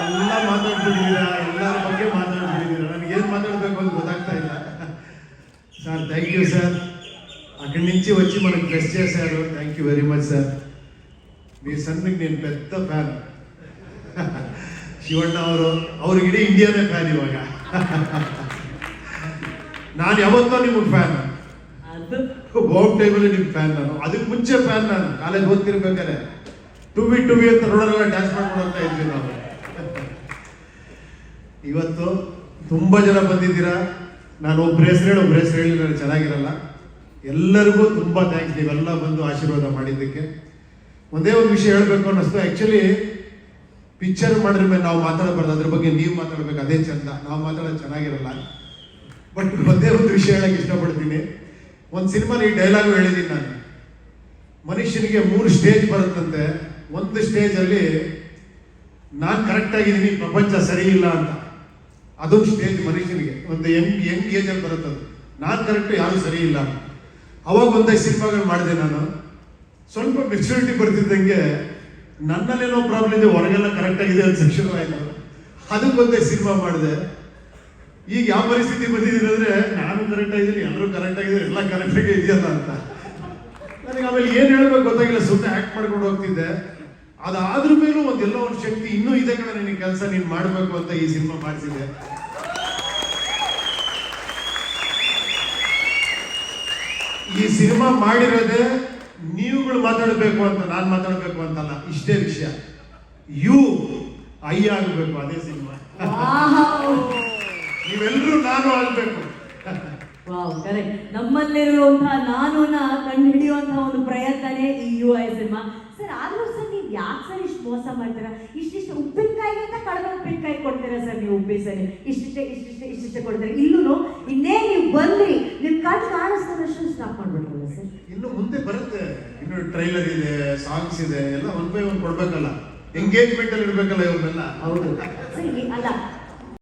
ಎಲ್ಲ ಮಾತಾಡ್ಬಿಟ್ಟಿದ್ದೀರಾ ಎಲ್ಲರ ಬಗ್ಗೆ ಮಾತಾಡ್ತಿದ್ದೀರಾ? ನನಗೆ ಏನು ಮಾತಾಡಬೇಕು ಅಂತ ಗೊತ್ತಾಗ್ತಾ ಇಲ್ಲ. ಸರ್ ಥ್ಯಾಂಕ್ ಯು ಸರ್ అక్కడి ನಿಂಚಿ వచ్చి మనకు ప్రెస్ చేశారు thank you very much sir మీ ಸಣ್ಣಗೆ ನೀನು పెద్ద ಫ್ಯಾನ್ ಶಿವಣ್ಣ ಅವರು ಅವ್ರಿಗಿಡೀ ಇಂಡಿಯಾನೇ ಫ್ಯಾನ್ ಇವಾಗ. ನಾನು ಯಾವತ್ತೋ ನಿಮಗೆ ಫ್ಯಾನ್ ಹೋಮ್ ಟೈಮಲ್ಲಿ ನಿಮ್ಗೆ ಫ್ಯಾನ್ ನಾನು. ಅದಕ್ಕೆ ಮುಂಚೆ ಫ್ಯಾನ್ ನಾನು. ಕಾಲೇಜ್ ಓದ್ತಿರ್ಬೇಕಾದ್ರೆ. ಟು ವಿ ಟು ವಿ ಅಂತ ರೋಡಲ್ಲೆಲ್ಲ ಡ್ಯಾನ್ಸ್ ಮಾಡ್ಕೊಂಡು ಹೋಗ್ತಾ ಇದ್ವಿ ನಾವು. ಇವತ್ತು ತುಂಬ ಜನ ಬಂದಿದ್ದೀರಾ? ನಾನು ಒಬ್ಬರ ಹೆಸರು ಹೇಳಿ ಒಬ್ಬರ ಹೆಸರು ಹೇಳಿ ನಾನು ಚೆನ್ನಾಗಿರಲ್ಲ. ಎಲ್ಲರಿಗೂ ತುಂಬ ಥ್ಯಾಂಕ್ಸ್ ನೀವೆಲ್ಲ ಬಂದು ಆಶೀರ್ವಾದ ಮಾಡಿದ್ದಕ್ಕೆ. ಒಂದೇ ಒಂದು ವಿಷಯ ಹೇಳಬೇಕು ಅನ್ನಿಸ್ತು. ಆ್ಯಕ್ಚುಲಿ ಪಿಕ್ಚರ್ ಮಾಡಿದ್ರ ಮೇಲೆ ನಾವು ಮಾತಾಡಬಾರ್ದು. ಅದ್ರ ಬಗ್ಗೆ ನೀವು ಮಾತಾಡ್ಬೇಕು. ಅದೇ ಚಂದ. ನಾವು ಮಾತಾಡೋದು ಚೆನ್ನಾಗಿರಲ್ಲ. ಬಟ್ ಒಂದೇ ಒಂದು ವಿಷಯ ಹೇಳಕ್ಕೆ ಇಷ್ಟಪಡ್ತೀನಿ. ಒಂದು ಸಿನಿಮಾ ಈ ಡೈಲಾಗು ಹೇಳಿದ್ದೀನಿ ನಾನು. ಮನುಷ್ಯನಿಗೆ ಮೂರು ಸ್ಟೇಜ್ ಬರುತ್ತಂತೆ. ಒಂದು ಸ್ಟೇಜಲ್ಲಿ ನಾನು ಕರೆಕ್ಟ್ ಆಗಿದ್ದೀನಿ, ಪ್ರಪಂಚ ಸರಿ ಇಲ್ಲ ಅಂತ. ಅದೊಂದು ಸ್ಟೇಜ್ ಮನುಷ್ಯನಿಗೆ. ಒಂದು ಯಂಗ್ ಯಂಗ್ ಏಜಲ್ಲಿ ಅದು. ನಾನು ಕರೆಕ್ಟ್ ಯಾರು ಸರಿ ಇಲ್ಲ. ಅವಾಗ ಒಂದೈದು ಸಿನಿಮಾಗಳು ಮಾಡಿದೆ ನಾನು. ಸ್ವಲ್ಪ ಮೆಚುರಿಟಿ ಬರ್ತಿದ್ದಂಗೆ ನನ್ನಲ್ಲೇನೋ ಪ್ರಾಬ್ಲಮ್ ಇದೆ, ಹೊರಗೆಲ್ಲ ಕರೆಕ್ಟ್ ಆಗಿದೆ ಅಂತ ಶಿಕ್ಷಣ ಅದಕ್ಕೆ ಒಂದೇ ಸಿನಿಮಾ ಮಾಡಿದೆ. ಈಗ ಯಾವ ಪರಿಸ್ಥಿತಿ ಬಂದಿದ್ದೀನಿ ಅಂದ್ರೆ, ನಾನು ಕರೆಕ್ಟ್ ಆಗಿದ್ದೀನಿ, ಎಲ್ಲರೂ ಕರೆಕ್ಟ್ ಆಗಿದ್ದಾರೆ, ಎಲ್ಲ ಕರೆಕ್ಟ್ ಆಗಿ ಇದೆಯಲ್ಲ ಅಂತ. ನನಗೆ ಆಮೇಲೆ ಏನು ಹೇಳ್ಬೇಕು ಗೊತ್ತಾಗಿಲ್ಲ ಸುಮ್ಮನೆ ಆಕ್ಟ್ ಮಾಡ್ಕೊಂಡು ಹೋಗ್ತಿದ್ದೆ. ಅದಾದ್ರ ಮೇಲೂ ಒಂದೆಲ್ಲ ಒಂದು ಶಕ್ತಿ ಇನ್ನೂ ಇದೆ ಕಣ ನಿನ್ನ ಕೆಲಸ ನೀನು ಮಾಡಬೇಕು ಅಂತ ಈ ಸಿನಿಮಾ ಮಾಡಿಸಿದೆ ಈ ಸಿನಿಮಾ ಮಾಡಿರೋದೇ ನೀವುಗಳು ಮಾತಾಡಬೇಕು ಅಂತ ನಾನು ಮಾತಾಡಬೇಕು ಅಂತಲ್ಲ ಇಷ್ಟೇ ವಿಷಯ. ಯು ಐ ಆಗಬೇಕು ಅದೇ ಸಿನಿಮಾ. ನೀವೆಲ್ಲರೂ ನಾನು ಆಗಬೇಕು. ನಮ್ಮಲ್ಲಿರುವಂತಹ ನಾನು ಕಂಡು ಹಿಡಿಯುವಂತಹ ಒಂದು ಪ್ರಯತ್ನನೇ ಈ ಯು ಐ ಸಿನಿಮಾ. ಸರ್ ಆದ್ರೂ ಸರ್ ಯಾಕೆ ಸರ್ ಇಷ್ಟು ಮೋಸ ಮಾಡ್ತೀರಾ? ಇಷ್ಟಿಷ್ಟು ಉಪ್ಪಿನಕಾಯಿ ಅಂತ ಕಡಿಮೆ ಉಪ್ಪಿನಕಾಯಿ ಕೊಡ್ತೀರಾ ಸರ್ ನೀವು ಉಪ್ಪಿ ಸರಿ? ಇಷ್ಟಿಷ್ಟೇ ಇಷ್ಟಿಷ್ಟೇ ಇಷ್ಟಿಷ್ಟೇ ಕೊಡ್ತೀರಾ? ಇಲ್ಲೂ ಇನ್ನೇ ನೀವು ಬಂದ್ರಿ ನಿಮ್ ಕಣ್ಣು ಕಾಣಿಸ್ತಾರಷ್ಟು ಸ್ಟಾಪ್ ಮಾಡ್ಬಿಟ್ರಲ್ಲ ಸರ್? ಇನ್ನು ಮುಂದೆ ಬರುತ್ತೆ. ಇನ್ನು ಟ್ರೈಲರ್ ಇದೆ ಸಾಂಗ್ಸ್ ಇದೆ ಎಲ್ಲ ಒನ್ ಬೈ ಒನ್ ಕೊಡ್ಬೇಕಲ್ಲ. ಎಂಗೇಜ್ಮೆಂಟ್ ಅಲ್ಲಿ ಇರ್ಬೇಕಲ್ಲ ಇವ್ರನ್ನೆಲ್ಲ. ಹೌದು. ಸರ್ ಅಲ್ಲ